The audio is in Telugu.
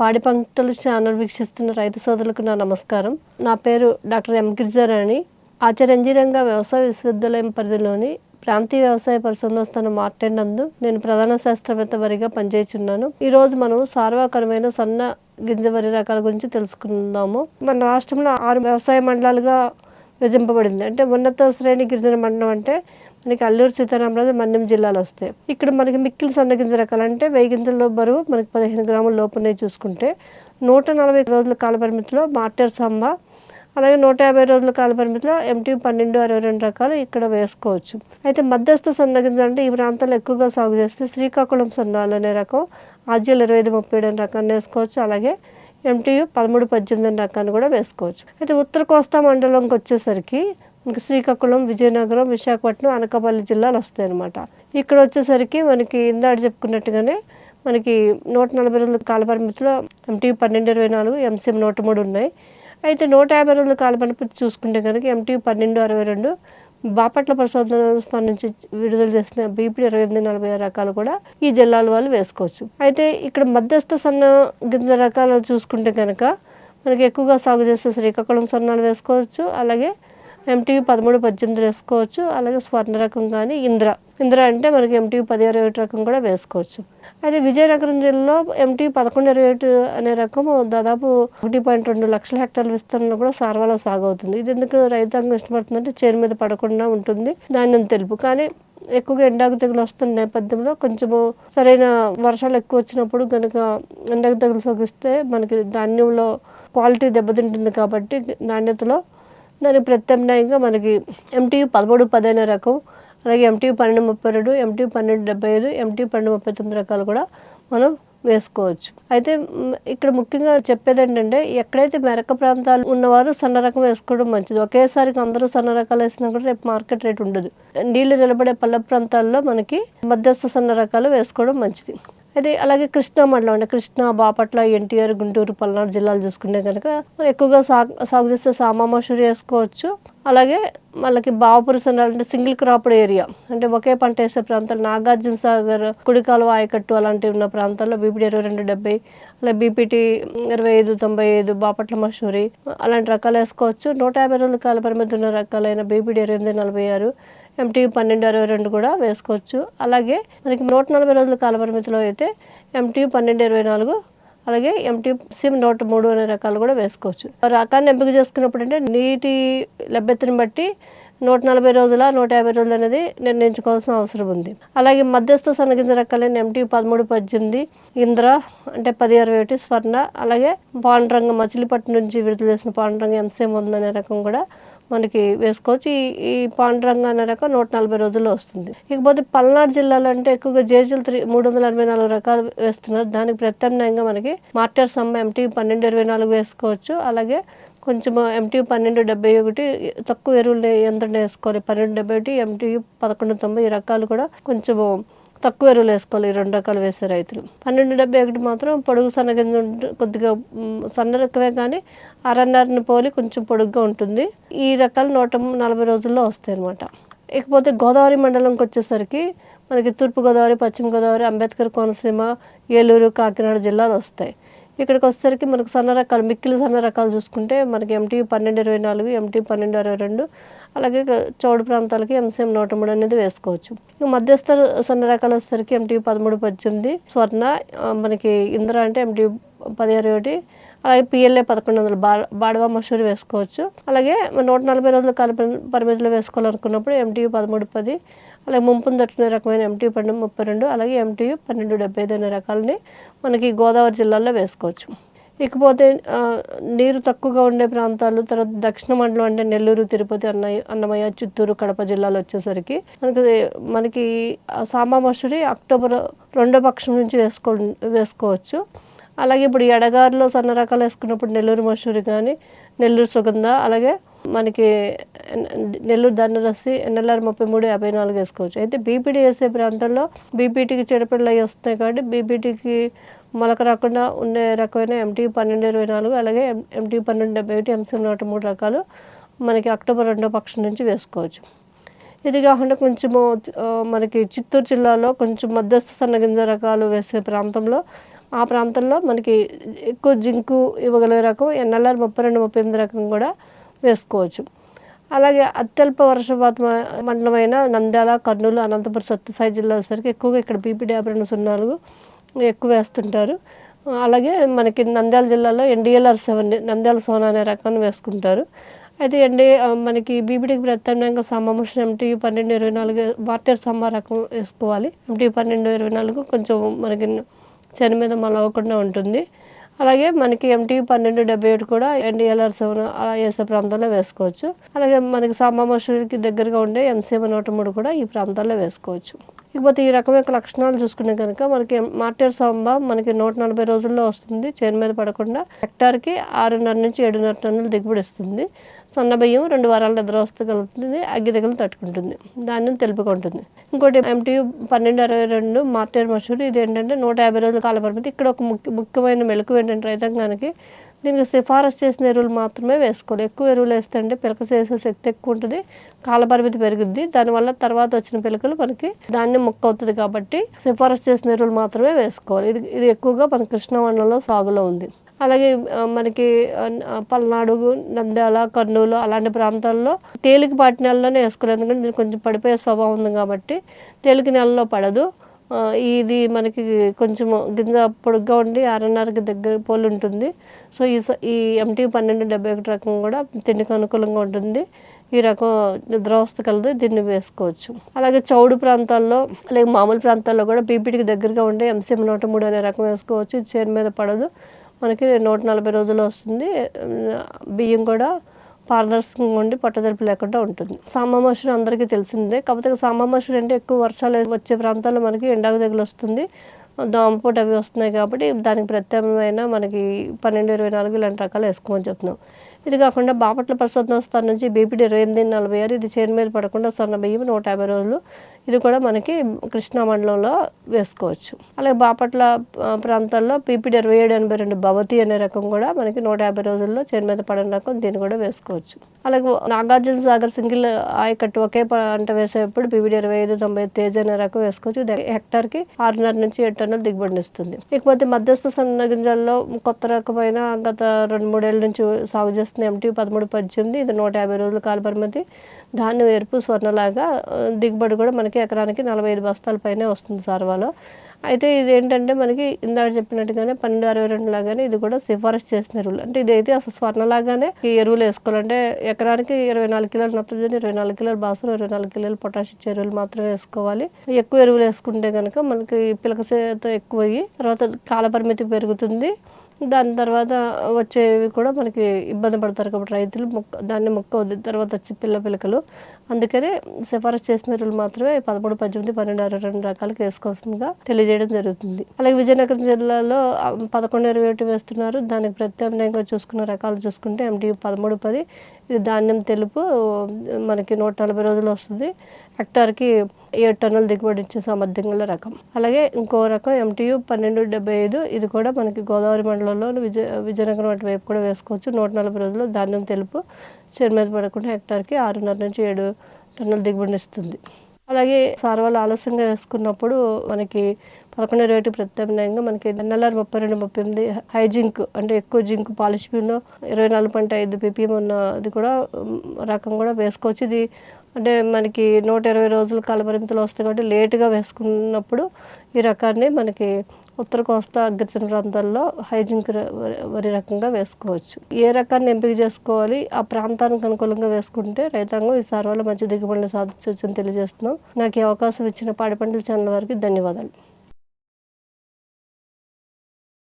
పాడి పంటలు ఛానల్ వీక్షిస్తున్న రైతు సోదరులకు నా నమస్కారం. నా పేరు డాక్టర్ ఎం గిరిజారాణి. ఆచార్యంజీరంగా వ్యవసాయ విశ్వవిద్యాలయం పరిధిలోని ప్రాంతీయ వ్యవసాయ పరిశోధన స్థానం మార్టెన్ నందు నేను ప్రధాన శాస్త్రవేత్త వరిగా పనిచేస్తున్నాను ఈ రోజు మనం సార్వకరమైన సన్న గింజ వరి రకాల గురించి తెలుసుకుందాము. మన రాష్ట్రంలో ఆరు వ్యవసాయ మండలాలుగా విభజింపబడింది. అంటే ఉన్నత శ్రేణి గిరిజన మండలం అంటే మనకి అల్లూరు సీతారామరాజు మన్యం జిల్లాలో వస్తాయి. ఇక్కడ మనకి మిక్కిలి సన్నగింజ రకాలంటే రకాలు అంటే వెయ్యి గింజల బరువు మనకి పదిహేను గ్రాముల లోపునే చూసుకుంటే నూట నలభై రోజుల కాల పరిమితిలో మార్టర్ సంబ అలాగే నూట యాభై రోజుల కాల పరిమితిలో ఎంటీ పన్నెండు అరవై రెండు రకాలు ఇక్కడ వేసుకోవచ్చు. అయితే మధ్యస్థ సన్నగింజ అంటే ఈ ప్రాంతంలో ఎక్కువగా సాగు చేస్తే శ్రీకాకుళం సన్నాలు అనే రకం ఆర్జీఎల్ ఇరవై ఐదు ముప్పై ఏడు అనే రకాన్ని వేసుకోవచ్చు అలాగే ఎంటీయు పదమూడు పద్దెనిమిది రకాన్ని కూడా వేసుకోవచ్చు. అయితే ఉత్తర కోస్తా మండలంకి వచ్చేసరికి మనకి శ్రీకాకుళం విజయనగరం విశాఖపట్నం అనకాపల్లి జిల్లాలు వస్తాయి అన్నమాట ఇక్కడ వచ్చేసరికి మనకి ఇందాడు చెప్పుకున్నట్టుగానే మనకి నూట నలభై రోజుల కాల పరిమితిలో ఎంటీ పన్నెండు ఇరవై నాలుగు ఎంసీఎం నూట మూడు ఉన్నాయి. అయితే నూట యాభై రోజుల కాల పరిమితి చూసుకుంటే కనుక ఎంటీ పన్నెండు అరవై రెండు బాపట్ల పరిశోధన స్థానం నుంచి విడుదల చేసిన బీపీ ఇరవై ఎనిమిది నలభై ఐదు రకాలు కూడా ఈ జిల్లాల వాళ్ళు వేసుకోవచ్చు. అయితే ఇక్కడ మధ్యస్థ సన్న గింజ రకాలు చూసుకుంటే కనుక మనకి ఎక్కువగా సాగు చేసే శ్రీకాకుళం సన్నాలు వేసుకోవచ్చు. అలాగే ఎంటీవీ పదమూడు పద్దెనిమిది వేసుకోవచ్చు. అలాగే స్వర్ణ రకం కానీ ఇంద్ర. ఇంద్ర అంటే మనకి ఎంటీవీ పది ఇరవై ఒకటి రకం కూడా వేసుకోవచ్చు. అయితే విజయనగరం జిల్లాలో ఎంటీవీ పదకొండు ఇరవై ఒకటి అనే రకము దాదాపు ఒకటి పాయింట్ రెండు లక్షల హెక్టార్ల విస్తరణలో కూడా సార్వాలో సాగు అవుతుంది ఇది ఎందుకు రైతాంగం ఇష్టపడుతుందంటే చేను మీద పడకుండా ఉంటుంది. ధాన్యం తెలుపు. కానీ ఎక్కువగా ఎండాకు తెగులు వస్తున్న నేపథ్యంలో కొంచెము సరైన వర్షాలు ఎక్కువ వచ్చినప్పుడు కనుక ఎండాకు తెగులు సోకిస్తే మనకి ధాన్యంలో క్వాలిటీ దెబ్బతింటుంది కాబట్టి నాణ్యతలో దానికి ప్రత్యామ్నాయంగా మనకి ఎంటీ పదమూడు పదైన రకం అలాగే ఎంటీ పన్నెండు ముప్పై రెండు ఎంటీ పన్నెండు డెబ్బై ఐదు ఎంటీ పన్నెండు ముప్పై తొమ్మిది రకాలు కూడా మనం వేసుకోవచ్చు. అయితే ఇక్కడ ముఖ్యంగా చెప్పేది ఏంటంటే ఎక్కడైతే మెరక ప్రాంతాలు ఉన్నవారు సన్న రకం వేసుకోవడం మంచిది. ఒకేసారి అందరూ సన్న రకాలు వేసినా కూడా రేపు మార్కెట్ రేట్ ఉండదు. నీళ్ళు నిలబడే పల్లె ప్రాంతాల్లో మనకి మధ్యస్థ సన్న రకాలు వేసుకోవడం మంచిది. అయితే అలాగే కృష్ణా మండలం అంటే కృష్ణా బాపట్ల ఎన్టీఆర్ గుంటూరు పల్నాడు జిల్లాలు చూసుకుంటే కనుక ఎక్కువగా సాగు సాగు చేస్తే సామా మసూరి వేసుకోవచ్చు. అలాగే వాళ్ళకి బావపురి అంటే సింగిల్ క్రాప్డ్ ఏరియా. అంటే ఒకే పంట వేసే ప్రాంతాలు నాగార్జున సాగర్ కుడికాలువ ఆయకట్టు అలాంటివి ఉన్న ప్రాంతాల్లో బీపీటీ ఇరవై రెండు డెబ్బై అలా బీపీటీ ఇరవై ఐదు తొంభై ఐదు బాపట్ల మసూరి అలాంటి రకాలు వేసుకోవచ్చు. నూట యాభై రోజుల కాల పరిమితి ఉన్న రకాలైన బీపీటీ ఇరవై ఎనిమిది నలభై ఆరు ఎంటీ పన్నెండు అరవై రెండు కూడా వేసుకోవచ్చు. అలాగే మనకి నూట నలభై రోజుల కాల పరిమితిలో అయితే ఎంటీ పన్నెండు ఇరవై నాలుగు అలాగే ఎంటీ సిమ్ నూట మూడు అనే రకాలు కూడా వేసుకోవచ్చు. రకాన్ని ఎంపిక చేసుకున్నప్పుడు అంటే నీటి లభ్యతను బట్టి నూట నలభై రోజుల నూట యాభై రోజులు అనేది నిర్ణయించుకోవాల్సిన అవసరం ఉంది. అలాగే మధ్యస్థ సన్నగింజ రకాలైన ఎంటీ పదమూడు పద్దెనిమిది ఇంద్ర అంటే పది అరవై ఒకటి స్వర్ణ అలాగే పాండురంగ మచిలీపట్నం నుంచి విడుదల చేసిన పాండురంగ ఎంసీఎం ఉందనే రకం కూడా మనకి వేసుకోవచ్చు. ఈ ఈ పాండురంగ అనే రకం నూట నలభై రోజుల్లో వస్తుంది. ఇకపోతే పల్నాడు జిల్లాలో అంటే ఎక్కువగా జేజులు త్రీ మూడు వందల అరవై నాలుగు రకాలు వేస్తున్నారు. దానికి ప్రత్యామ్నాయంగా మనకి మార్టర్ సమ్మ ఎంటీ పన్నెండు ఇరవై నాలుగు వేసుకోవచ్చు. అలాగే కొంచెం ఎంటీ పన్నెండు డెబ్బై ఒకటి తక్కువ ఎరువులు ఎంత వేసుకోవాలి. పన్నెండు డెబ్బై ఒకటి ఎంటీ పదకొండు తొంభై ఈ రకాలు కూడా కొంచెము తక్కువ ఎరువులు వేసుకోవాలి ఈ రెండు రకాలు వేసే రైతులు. పన్నెండు డెబ్బై ఒకటి మాత్రం పొడుగు సన్నగింజ కొద్దిగా సన్న రకమే కానీ అరన్నరని పోలి కొంచెం పొడుగ్గా ఉంటుంది. ఈ రకాలు నూట నలభై రోజుల్లో వస్తాయి అన్నమాట ఇకపోతే గోదావరి మండలంకి వచ్చేసరికి మనకి తూర్పుగోదావరి పశ్చిమ గోదావరి అంబేద్కర్ కోనసీమ ఏలూరు కాకినాడ జిల్లాలు వస్తాయి. ఇక్కడికి వచ్చేసరికి మనకు సన్న రకాలు మిక్కిలి సన్న రకాలు చూసుకుంటే మనకి ఎంటీ పన్నెండు ఇరవై నాలుగు ఎంటీ పన్నెండు అరవై రెండు అలాగే చౌడు ప్రాంతాలకి ఎంసీఎం నూట మూడు అనేది వేసుకోవచ్చు. మధ్యస్థ సన్న రకాలు వచ్చేసరికి ఎంటీ పదమూడు పద్దెనిమిది స్వర్ణ మనకి ఇంద్ర అంటే ఎంటీ పదిహేను ఒకటి అలాగే పిఎల్ఏ పదకొండు వందలు బా బాడవా మసూరి వేసుకోవచ్చు. అలాగే నూట నలభై రోజుల కాల పరిమితిలో వేసుకోవాలనుకున్నప్పుడు ఎంటీయూ పదమూడు పది అలాగే ముంపును తట్టుకునే రకమైన ఎంటీ పన్నెండు ముప్పై రెండు అలాగే ఎంటీయూ పన్నెండు డెబ్బై ఐదు అనే రకాలని మనకి గోదావరి జిల్లాలో వేసుకోవచ్చు. ఇకపోతే నీరు తక్కువగా ఉండే ప్రాంతాలు తర్వాత దక్షిణ మండలం అంటే నెల్లూరు తిరుపతి అన్నయ్య అన్నమయ్య చిత్తూరు కడప జిల్లాలు వచ్చేసరికి మనకి మనకి ఆ సాంబా మసూరి అక్టోబర్ రెండో పక్షం నుంచి వేసుకో వేసుకోవచ్చు. అలాగే ఇప్పుడు ఎడగారిలో సన్న రకాలు వేసుకున్నప్పుడు నెల్లూరు మసూరి కానీ నెల్లూరు సుగంధ అలాగే మనకి నెల్లూరు దండరసి ఎన్ఎల్ఆర్ ముప్పై మూడు యాభై నాలుగు వేసుకోవచ్చు. అయితే బీపీటీ వేసే ప్రాంతంలో బీపీటీకి చెడపిల్లలు అవి వస్తాయి కాబట్టి బీపీటీకి మొలక రాకుండా ఉండే రకమైన ఎంటీ పన్నెండు ఇరవై నాలుగు అలాగే ఎంటీ పన్నెండు డెబ్బై ఒకటి ఎంసీఎం నూట మూడు రకాలు మనకి అక్టోబర్ రెండో పక్షం నుంచి వేసుకోవచ్చు. ఇది కాకుండా కొంచెము మనకి చిత్తూరు జిల్లాలో కొంచెం మధ్యస్థ సన్నగింజ రకాలు వేసే ప్రాంతంలో ఆ ప్రాంతంలో మనకి ఎక్కువ జింకు ఇవ్వగలిగే రకం ఎన్ఎల్ఆర్ ముప్పై రెండు ముప్పై ఎనిమిది రకం కూడా వేసుకోవచ్చు. అలాగే అత్యల్ప వర్షపాతం మండలమైన నంద్యాల కర్నూలు అనంతపురం సత్యసాయి జిల్లా వచ్చేసరికి ఎక్కువగా ఇక్కడ బీపీడీ యాభై రెండు సున్నా నాలుగు ఎక్కువ వేస్తుంటారు. అలాగే మనకి నంద్యాల జిల్లాలో ఎన్డీఎల్ఆర్ సెవెన్ నంద్యాల సోనా అనే రకాన్ని వేసుకుంటారు. అయితే ఎండి మనకి బీపీడీకి ప్రత్యామ్నాయంగా సమ్మోషన్ ఎంటీ పన్నెండు ఇరవై నాలుగు వాటర్ సమ్మ రకం వేసుకోవాలి. ఎంటీ పన్నెండు ఇరవై నాలుగు కొంచెం మనకి చని మీద మలవకుండా ఉంటుంది. అలాగే మనకి ఎంటీ పన్నెండు డెబ్బై ఏడు కూడా ఎన్డీఎల్ఆర్ సెవెన్ అలా వేసే ప్రాంతాల్లో వేసుకోవచ్చు. అలాగే మనకి సామామసూరికి దగ్గరగా ఉండే ఎంసీఎం నూట మూడు కూడా ఈ ప్రాంతాల్లో వేసుకోవచ్చు. ఇకపోతే ఈ రకం యొక్క లక్షణాలు చూసుకుంటే కనుక మనకి మార్టర్ సాంబ మనకి నూట నలభై రోజుల్లో వస్తుంది చేను మీద పడకుండా. హెక్టార్కి ఆరున్నర నుంచి ఏడున్నర టన్నులు దిగుబడి ఇస్తుంది సన్న బియ్యం రెండు వారాల నిద్ర వస్తగలుగుతుంది అగ్గి తెగులు తట్టుకుంటుంది. దాన్ని తెలుపుకుంటుంది ఇంకోటి ఎంటీయు పన్నెండు అరవై రెండు మార్టేర్ మసూరు ఇది ఏంటంటే నూట యాభై రోజుల కాల పరిమితి ఇక్కడ ఒక ముఖ్య ముఖ్యమైన మెలకు ఏంటంటే రైతాంగానికి దీనికి సిఫారసు చేసిన ఎరువులు మాత్రమే వేసుకోవాలి. ఎక్కువ ఎరువులు వేస్తే అంటే పిలక చేసే శక్తి ఎక్కువ ఉంటుంది. కాలపరిమితి పెరుగుద్ది. దానివల్ల తర్వాత వచ్చిన పిలకలు మనకి ధాన్యం మొక్క అవుతుంది కాబట్టి సిఫారసు చేసిన ఎరువులు మాత్రమే వేసుకోవాలి. ఇది ఇది ఎక్కువగా మన కృష్ణవనంలో సాగులో ఉంది. అలాగే మనకి పల్నాడు నంద్యాల కర్నూలు అలాంటి ప్రాంతాల్లో తేలిక పాటి నెలలోనే వేసుకోవాలి. ఎందుకంటే కొంచెం పడిపోయే స్వభావం ఉంది కాబట్టి తేలిక నెలలో పడదు. ఇది మనకి కొంచెం గింజ పొడుగ్గా ఉండి ఆర్ఎన్ఆర్కి దగ్గర పోలి ఉంటుంది. సో ఈ స- ఈ ఎంటీ పన్నెండు డెబ్బై ఒకటి రకం కూడా తిండికి అనుకూలంగా ఉంటుంది. ఈ రకం నిద్రావస్థ కలదు దీన్ని వేసుకోవచ్చు. అలాగే చౌడు ప్రాంతాల్లో అలాగే మామూలు ప్రాంతాల్లో కూడా బీపీటీకి దగ్గరగా ఉండే ఎంసీఎం నూట మూడు అనే రకం వేసుకోవచ్చు. చేరు చేను మీద పడదు. మనకి నూట నలభై రోజులు వస్తుంది. బియ్యం కూడా పారదర్శకంగా ఉండి పట్టుదలుపు లేకుండా ఉంటుంది. సాంబమోషుడు అందరికీ తెలిసిందే. కాకపోతే సాంబమోషుడు అంటే ఎక్కువ వర్షాలు వచ్చే ప్రాంతాల్లో మనకి ఎండాకు తెగులు వస్తుంది. దోమపోటు అవి వస్తున్నాయి కాబట్టి దానికి ప్రత్యామ్నాయమైన మనకి పన్నెండు ఇరవై నాలుగు ఇలాంటి రకాలు వేసుకోమని చెప్తున్నాం. ఇది కాకుండా బాపట్ల పరిశోధన స్థానం నుంచి బీపీడీ ఇరవై ఎనిమిది నలభై ఆరు ఇది చేను మీద పడకుండా సన్న బియ్యం నూట యాభై రోజులు ఇది కూడా మనకి కృష్ణా మండలంలో వేసుకోవచ్చు. అలాగే బాపట్ల ప్రాంతాల్లో పీపీడి ఇరవై ఏడు ఎనభై రెండు భవతి అనే రకం కూడా మనకి నూట యాభై రోజుల్లో చేను మీద పడిన రకం దీన్ని కూడా వేసుకోవచ్చు. అలాగే నాగార్జున సాగర్ సింగిల్ ఆయకట్టు ఒకే పంట వేసేటప్పుడు పీపీడి ఇరవై ఐదు తొంభై తేజ అనే రకం వేసుకోవచ్చు. ఇది హెక్టార్కి ఆరున్నర నుంచి ఏడు టన్నులు దిగుబడిని ఇస్తుంది ఇకపోతే మధ్యస్థ సన్న గింజల్లో కొత్త రకమైన గత రెండు మూడేళ్ళ నుంచి సాగు చేస్తున్న ఎంటీ పదమూడు పద్దెనిమిది ఇది నూట యాభై రోజుల కాల పరిమితి ధాన్యం ఎరుపు స్వర్ణలాగా దిగుబడి కూడా మనకి ఎకరానికి నలభై ఐదు బస్తాల పైనే వస్తుంది సార్వాలో అయితే ఇది ఏంటంటే మనకి ఇందాక చెప్పినట్టుగానే పన్నెండు అరవై రెండు లాగానే ఇది కూడా సిఫారసు చేసిన ఎరువులు అంటే ఇదైతే అసలు స్వర్ణలాగానే ఈ ఎరువులు వేసుకోవాలంటే ఎకరానికి ఇరవై నాలుగు కిలోలు నత్రజని ఇరవై నాలుగు కిలోలు బాసులు ఇరవై నాలుగు కిలోలు పొటాషియం ఎరువులు మాత్రమే వేసుకోవాలి. ఎక్కువ ఎరువులు వేసుకుంటే కనుక మనకి పిలక చేత ఎక్కువ అయ్యి తర్వాత కాలపరిమితి పెరుగుతుంది. దాని తర్వాత వచ్చేవి కూడా మనకి ఇబ్బంది పడతారు కాబట్టి రైతులు మొక్క దాన్ని మొక్క వద్దు తర్వాత వచ్చి పిల్ల పిలకలు. అందుకనే సిఫారసు చేసిన ఎరువులు మాత్రమే పదమూడు పద్దెనిమిది పన్నెండు అరవై రెండు రకాలకు వేసుకోవాల్సిందిగా తెలియజేయడం జరుగుతుంది. అలాగే విజయనగరం జిల్లాలో పదకొండు ఇరవై ఒకటి వేస్తున్నారు. దానికి ప్రత్యామ్నాయంగా చూసుకున్న రకాలు చూసుకుంటే ఎంటీ పదమూడు పది ఇది ధాన్యం తెలుపు మనకి నూట నలభై రోజులు వస్తుంది. హెక్టార్కి ఏడు టన్నుల దిగుబడి ఇచ్చే సామర్థ్యం గల రకం. అలాగే ఇంకో రకం ఎంటీయు పన్నెండు డెబ్బై ఐదు ఇది కూడా మనకి గోదావరి మండలంలో విజయ విజయనగరం వంటి వైపు కూడా వేసుకోవచ్చు. నూట నలభై రోజులు ధాన్యం తెలుపు చేరు మీద పడకుండా హెక్టార్కి ఆరున్నర నుంచి ఏడు టన్నుల దిగుబడిని అలాగే అలాగే సార్వాలు ఆలస్యంగా వేసుకున్నప్పుడు మనకి పదకొండు ఇరవై ప్రత్యామ్నాయంగా మనకి ఎన్ఎల్ఆర్ ముప్పై రెండు ముప్పై ఎనిమిది హై జింక్ అంటే ఎక్కువ జింక్ పాలిష్ బియ్యంలో ఇరవై నాలుగు పాయింట్ ఐదు పిపిఎం ఉన్న అది కూడా రకం కూడా వేసుకోవచ్చు. ఇది అంటే మనకి నూట ఇరవై రోజుల కాల పరిమితులు వస్తాయి కాబట్టి లేటుగా వేసుకున్నప్పుడు ఈ రకాన్ని మనకి ఉత్తర కోస్తా అగ్రచన ప్రాంతాల్లో హైజింక్ వరి రకంగా వేసుకోవచ్చు. ఏ రకాన్ని ఎంపిక చేసుకోవాలి? ఆ ప్రాంతానికి అనుకూలంగా వేసుకుంటే రైతాంగం ఈ వల్ల మంచి దిగుబడిని సాధించవచ్చని తెలియజేస్తున్నాం. నాకు ఈ అవకాశం ఇచ్చిన పాడి పంటల ఛానల్ వారికి ధన్యవాదాలు.